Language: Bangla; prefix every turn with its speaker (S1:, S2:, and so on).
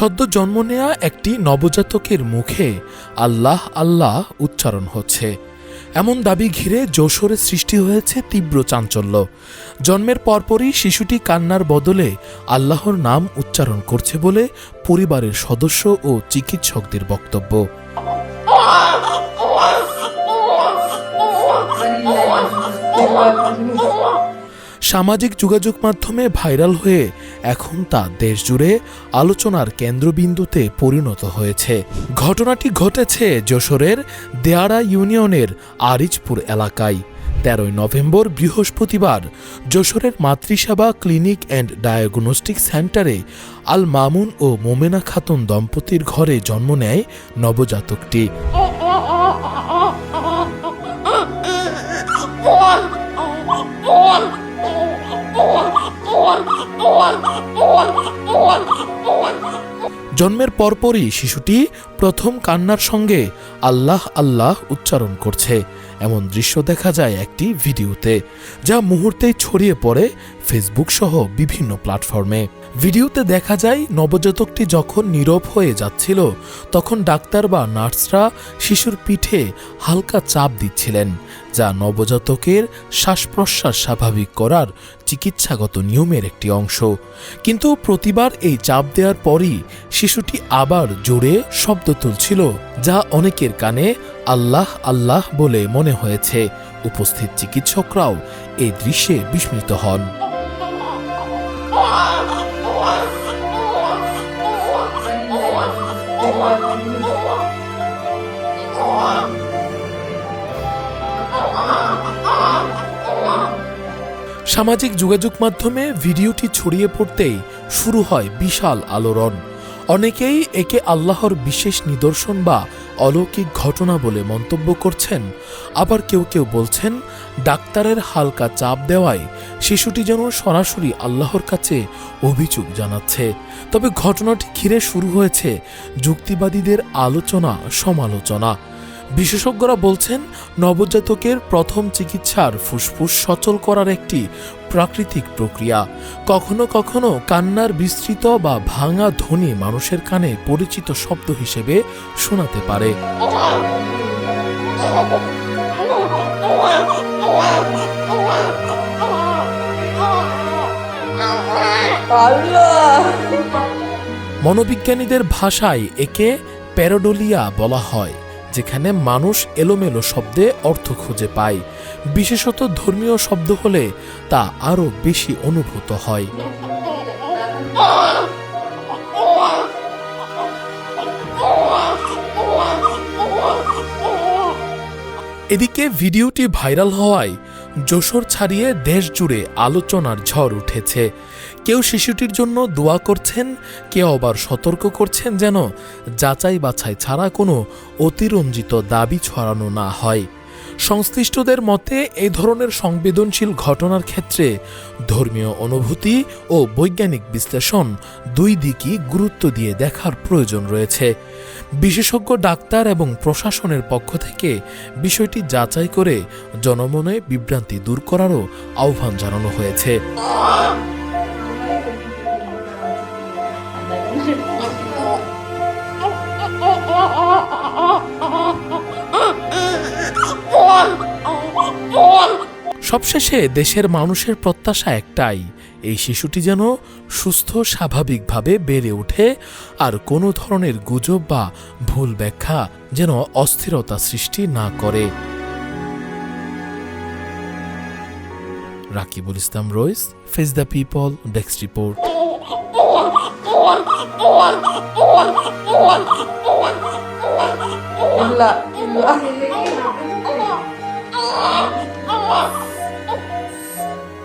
S1: সদ্য জন্ম নেয়া একটি নবজাতকের মুখে আল্লাহ আল্লাহ উচ্চারণ হচ্ছে এমন দাবি ঘিরে যশোরে সৃষ্টি হয়েছে তীব্র চাঞ্চল্য জন্মের পরপরই শিশুটি কান্নার বদলে আল্লাহর নাম উচ্চারণ করছে বলে পরিবারের সদস্য ও চিকিৎসকদের বক্তব্য সামাজিক যোগাযোগ মাধ্যমে ভাইরাল হয়ে এখন তা দেশজুড়ে আলোচনার কেন্দ্রবিন্দুতে পরিণত হয়েছে। ঘটনাটি ঘটেছে যশোরের দেয়াড়া ইউনিয়নের আরিজপুর এলাকায়। তেরোই নভেম্বর বৃহস্পতিবার যশোরের মাতৃসেবা ক্লিনিক অ্যান্ড ডায়াগনস্টিক সেন্টারে আল মামুন ও মোমেনা খাতুন দম্পতির ঘরে জন্ম নেয় নবজাতকটি। জন্মের পরপরই শিশুটি প্রথম কান্নার সঙ্গে আল্লাহ আল্লাহ উচ্চারণ করছে। এমন দৃশ্য দেখা যায় একটি ভিডিওতে, যা মুহূর্তেই ছড়িয়ে পড়ে ফেসবুক সহ বিভিন্ন প্ল্যাটফর্মে ভিডিওতে দেখা যায়, নবজাতকটি যখন নীরব হয়ে যাচ্ছিল, তখন ডাক্তার বা নার্সরা শিশুর পিঠে হালকা চাপ দিচ্ছিলেন, যা নবজাতকের শ্বাস প্রশ্বাস স্বাভাবিক করার চিকিৎসাগত নিয়মের একটি অংশ। কিন্তু প্রতিবার এই চাপ দেওয়ার পরই শিশুটি আবার জোরে শব্দ তুলছিল, যা অনেকের কানে আল্লাহ আল্লাহ বলে মনে হয়েছে। উপস্থিত চিকিৎসকরাও এই দৃশ্যে বিস্মিত হন। সামাজিক যোগাযোগ মাধ্যমে ভিডিওটি ছড়িয়ে পড়তেই শুরু হয় বিশাল আলোড়ন। অনেকেই একে আল্লাহর বিশেষ নিদর্শন বা অলৌকিক ঘটনা বলে মন্তব্য করছেন। আবার কেউ কেউ বলছেন, ডাক্তারের হালকা চাপ দেওয়ায় শিশুটি যেন সরাসরি আল্লাহর কাছে অভিযোগ জানাচ্ছে। তবে ঘটনাটি ঘিরে শুরু হয়েছে যুক্তিবাদীদের আলোচনা সমালোচনা বিশেষজ্ঞরা বলছেন, নবজাতকের প্রথম চিকিৎসার ফুসফুস সচল করার একটি প্রাকৃতিক প্রক্রিয়া। কখনো কখনো কান্নার বিস্তৃত বা ভাঙা ধ্বনি মানুষের কানে পরিচিত শব্দ হিসেবে শোনাতে পারে। মনোবিজ্ঞানীদের ভাষায় একে প্যারোডোলিয়া বলা হয়। যেখানে মানুষ এলোমেলো শব্দে অর্থ খুঁজে পায়। বিশেষত ধর্মীয় শব্দ হলে তা আরও বেশি অনুভূত হয়। এদিকে ভিডিওটি ভাইরাল হওয়ায় যশোর ছাড়িয়ে দেশ জুড়ে আলোচনার ঝড় উঠেছে। কেউ শিশুটির জন্য দোয়া করছেন, কেউ আবার সতর্ক করছেন যেন যাচাই বাছাই ছাড়া কোনো অতিরঞ্জিত দাবি ছড়ানো না হয়। সংশ্লিষ্টদের মতে এই ধরনের সংবেদনশীল ঘটনার ক্ষেত্রে ধর্মীয় অনুভূতি ও বৈজ্ঞানিক বিশ্লেষণ দুই দিকই গুরুত্ব দিয়ে দেখার প্রয়োজন রয়েছে। বিশেষজ্ঞ ডাক্তার এবং প্রশাসনের পক্ষ থেকে বিষয়টি যাচাই করে জনমনে বিভ্রান্তি দূর করারও আহ্বান জানানো হয়েছে। সবশেষে দেশের মানুষের প্রত্যাশা একটাই এই শিশুটি যেন সুস্থ স্বাভাবিকভাবে বেড়ে ওঠে আর কোনো ধরনের গুজব বা ভুল ব্যাখ্যা যেন অস্থিরতা সৃষ্টি না করে। রাকিবুল ইসলাম রয়েস face the people desk report